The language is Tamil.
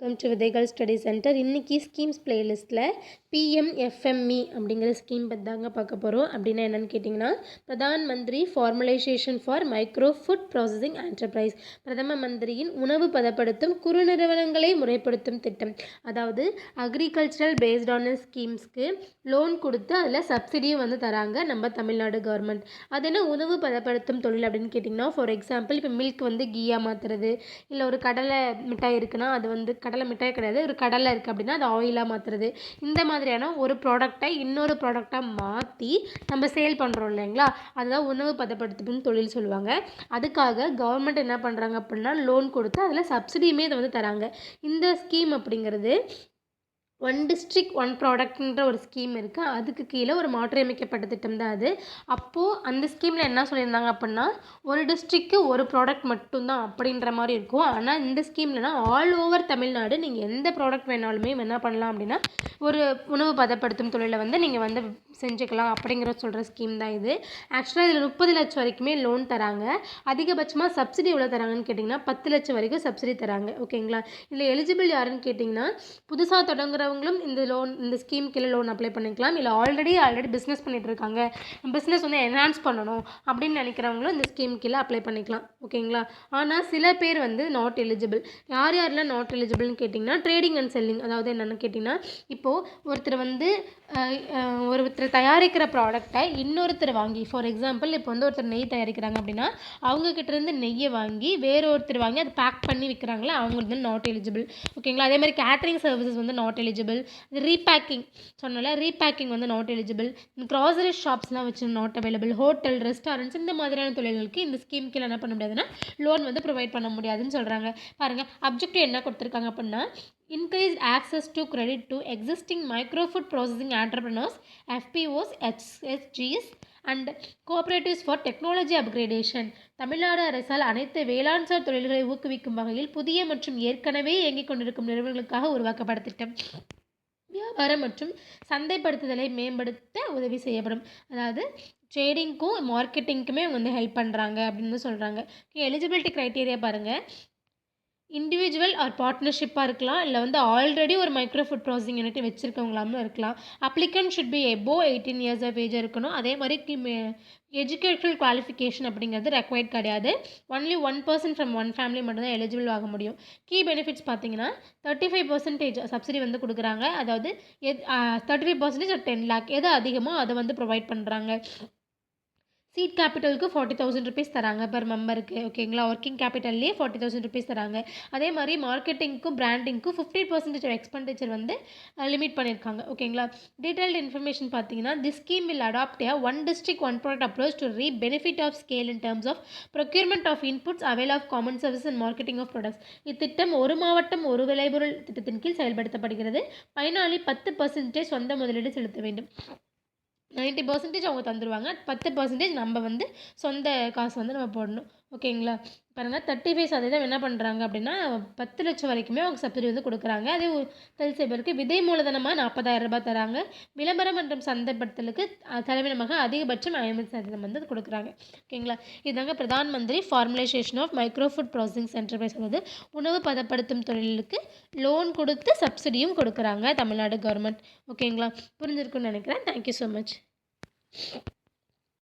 Welcome to Vidhaigal study centre இன்றைக்கி ஸ்கீம்ஸ் பிளேலிஸ்ட்டில் பிஎம்எஃப்எம்இ அப்படிங்கிற ஸ்கீம் பற்றி தாங்க பார்க்க போகிறோம் அப்படின்னா என்னென்னு கேட்டிங்கன்னா Pradhan Mantri formalisation for micro food processing enterprise பிரதம மந்திரியின் உணவு பதப்படுத்தும் குறுநிறுவனங்களை முறைப்படுத்தும் திட்டம். அதாவது அக்ரிகல்ச்சரல் பேஸ்டான ஸ்கீம்ஸ்க்கு லோன் கொடுத்து அதில் சப்சிடியும் வந்து தராங்க நம்ம தமிழ்நாடு கவர்மெண்ட் அது என்ன உணவு பதப்படுத்தும் தொழில் அப்படின்னு கேட்டிங்கன்னா ஃபார் எக்ஸாம்பிள் இப்போ மில்க் வந்து கீயாக மாற்றுறது இல்லை ஒரு கடலை மிட்டாய் இருக்குன்னா அது வந்து கடலை மிட்டாய் கிடையாது. ஒரு கடலை இருக்குது அப்படின்னா அது ஆயிலாக மாற்றுறது இந்த மாதிரியான ஒரு ப்ராடக்டை இன்னொரு ப்ராடக்டாக மாற்றி நம்ம சேல் பண்ணுறோம் இல்லைங்களா? அதுதான் உணவு பதப்படுத்தும் தொழில் சொல்லுவாங்க. அதுக்காக கவர்மெண்ட் என்ன பண்ணுறாங்க அப்படின்னா லோன் கொடுத்து அதில் சப்சிடியுமே இதை வந்து தராங்க. இந்த ஸ்கீம் அப்படிங்கிறது ஒன் டிஸ்ட்ரிக் ஒன் ப்ராடக்ட்ன்ற ஒரு ஸ்கீம் இருக்குது அதுக்கு கீழே ஒரு மாற்றியமைக்கப்பட்ட திட்டம் தான் அது. அப்போது அந்த ஸ்கீமில் என்ன சொல்லியிருந்தாங்க அப்படின்னா ஒரு டிஸ்ட்ரிக்கு ஒரு ப்ராடக்ட் மட்டும்தான் அப்படின்ற மாதிரி இருக்கும். ஆனால் இந்த ஸ்கீம்லனா ஆல் ஓவர் தமிழ்நாடு நீங்கள் எந்த ப்ராடக்ட் வேணாலுமே என்ன பண்ணலாம் அப்படின்னா ஒரு உணவு பதப்படுத்தும் தொழிலை வந்து நீங்கள் வந்து செஞ்சுக்கலாம் அப்படிங்கிற சொல்கிற ஸ்கீம் தான் இது. ஆக்சுவலாக இதில் முப்பது லட்சம் வரைக்குமே லோன் தராங்க. அதிகபட்சமாக சப்சிடி எவ்வளோ தராங்கன்னு கேட்டிங்கன்னா பத்து லட்சம் வரைக்கும் சப்சிடி தராங்க. ஓகேங்களா இதில் எலிஜிபிள் யாருன்னு கேட்டிங்கன்னா புதுசாக தொடங்குறவங்களும் இந்த லோன் இந்த ஸ்கீம் கீழே லோன் அப்ளை பண்ணிக்கலாம். இல்லை ஆல்ரெடி ஆல்ரெடி பிஸ்னஸ் பண்ணிகிட்டு இருக்காங்க. பிஸ்னஸ் வந்து என்ஹான்ஸ் பண்ணணும் அப்படின்னு நினைக்கிறவங்களும் இந்த ஸ்கீம் கீழே அப்ளை பண்ணிக்கலாம். ஓகேங்களா ஆனால் சில பேர் வந்து நாட் எலிஜிபிள் யார் யாரெல்லாம் நாட் எலிஜிபிள்னு கேட்டிங்கன்னா ட்ரேடிங் அண்ட் செல்லிங் அதாவது என்னென்னு கேட்டிங்கன்னா இப்போது ஒருத்தர் வந்து ஒருத்தர் தயாரிக்கிற ப்ராடக்டை இன்னொருத்தர் வாங்கி ஃபார் எக்ஸாம்பிள் இப்போ வந்து ஒருத்தர் நெய் தயாரிக்கிறாங்க அப்படின்னா அவங்கக்கிட்டேருந்து நெய்யை வாங்கி வேறு ஒருத்தர் வாங்கி அதை பேக் பண்ணி விற்கிறாங்களா அவங்க வந்து நாட் எலிஜிபிள் ஓகேங்களா அதே மாதிரி கேட்ரிங் சர்வீசஸ் வந்து நாட் எலிஜிபிள் ரீபேக்கிங் சொன்னால ரீபேக்கிங் வந்து நாட் எலிஜிபிள் க்ராசரி ஷாப்ஸ்லாம் வச்சு நாட் அவைலபிள் ஹோட்டல் ரெஸ்டாரண்ட்ஸ் இந்த மாதிரியான தொழில்களுக்கு இந்த ஸ்கீம் கீழே என்ன பண்ண முடியாதுன்னா லோன் வந்து ப்ரொவைட் பண்ண முடியாதுன்னு சொல்கிறாங்க பாருங்கள் அப்ஜெக்டிவ் என்ன கொடுத்துருக்காங்க அப்படின்னா increased access to credit to existing micro food processing entrepreneurs fpos hsgs and cooperatives for technology upgradation Tamil Nadu அரசால் அனைத்து வேளாண்சார் தொழில்களை ஊக்குவிக்கும் வகையில் புதிய மற்றும் ஏற்கனவே இயங்கிக் கொண்டிருக்கும் நிறுவனங்களுக்காக உருவாக்கப்பட திட்டம் வியாபாரம் மற்றும் சந்தைப்படுத்துதலை மேம்படுத்த உதவி செய்யப்படும். அதாவது ட்ரேடிங்க்கும் மார்க்கெட்டிங்க்குமே அவங்க வந்து ஹெல்ப் பண்ணுறாங்க அப்படின்னு சொல்கிறாங்க எலிஜிபிலிட்டி க்ரைட்டீரியா பாருங்கள் இண்டிவிஜுவல் ஆர் பார்ட்னர்ஷிப்பாக இருக்கலாம். இல்லை வந்து ஆல்ரெடி ஒரு மைக்ரோ ஃபுட் ப்ராசஸிங் யூனிட் வச்சுருக்கவங்களாமும் இருக்கலாம். Applicant should be above eighteen years of age இருக்கணும். அதே மாதிரி எஜுகேஷனல் குவாலிஃபிகேஷன் அப்படிங்கிறது ரெக்வயர்ட் கிடையாது. Only one person from one family மட்டும்தான் எலிஜிபிள் ஆக முடியும். கீ பெனிஃபிட்ஸ் பார்த்தீங்கன்னா தேர்ட்டி ஃபைவ் பர்சன்டேஜ் சப்சிடி வந்து கொடுக்குறாங்க. அதாவது எத் thirty five percentage ten lakh எது அதிகமோ அதை வந்து ப்ரொவைட் பண்ணுறாங்க சீட் கேபிட்டலுக்கு ஃபார்ட்டி தௌசண்ட் ருபீஸ் தராங்க பர் மெம்பருக்கு ஓகேங்களா ஒர்க்கிங் கேபிட்டல்லே ஃபார்ட்டி தௌசண்ட் ருபீஸ் தராங்க. அதே மாதிரி மார்க்கெட்டிங்க்கும் பிராண்டிங்க்கும் ஃபிஃப்டி பர்சன்டேஜ் எக்ஸ்பெண்டிச்சர் வந்து லிமிட் பண்ணியிருக்காங்க ஓகேங்களா டீட்டெயில்டு இன்ஃபர்மேஷன் பார்த்தீங்கன்னா this scheme will adopt a one district one product approach to reap benefit of scale in terms of procurement of inputs avail of common service and marketing of products இத்திட்டம் ஒரு மாவட்டம் ஒரு விளைபொருள் திட்டத்தின் கீழ் செயல்படுத்தப்படுகிறது. பயனாளி பத்து பர்சன்டேஜ் சொந்த முதலீடு செலுத்த வேண்டும். நைன்ட்டி பர்சன்டேஜ் அவங்க தந்துடுவாங்க பத்து பர்சன்டேஜ் நம்ம வந்து சொந்த காசு வந்து நம்ம போடணும். ஓகேங்களா? பாருங்கள் தேர்ட்டி ஃபைவ் சதவீதம் என்ன பண்ணுறாங்க அப்படின்னா பத்து லட்சம் வரைக்குமே அவங்க சப்சிடி வந்து கொடுக்குறாங்க. அதே தரிசு பேருக்கு விதை மூலதனமாக நாற்பதாயிரம் ரூபாய் தராங்க. விளம்பரம் மற்றும் சந்தைப்படுத்தலுக்கு தலைவீனமாக அதிகபட்சம் ஐம்பது சதவீதம் வந்து கொடுக்குறாங்க. ஓகேங்களா? இதுதாங்க Pradhan Mantri formalisation of micro food processing centre அதாவது உணவு பதப்படுத்தும் தொழிலுக்கு லோன் கொடுத்து சப்சிடியும் கொடுக்குறாங்க தமிழ்நாடு கவர்மெண்ட் ஓகேங்களா? புரிஞ்சிருக்குன்னு நினைக்கிறேன். Thank you so much you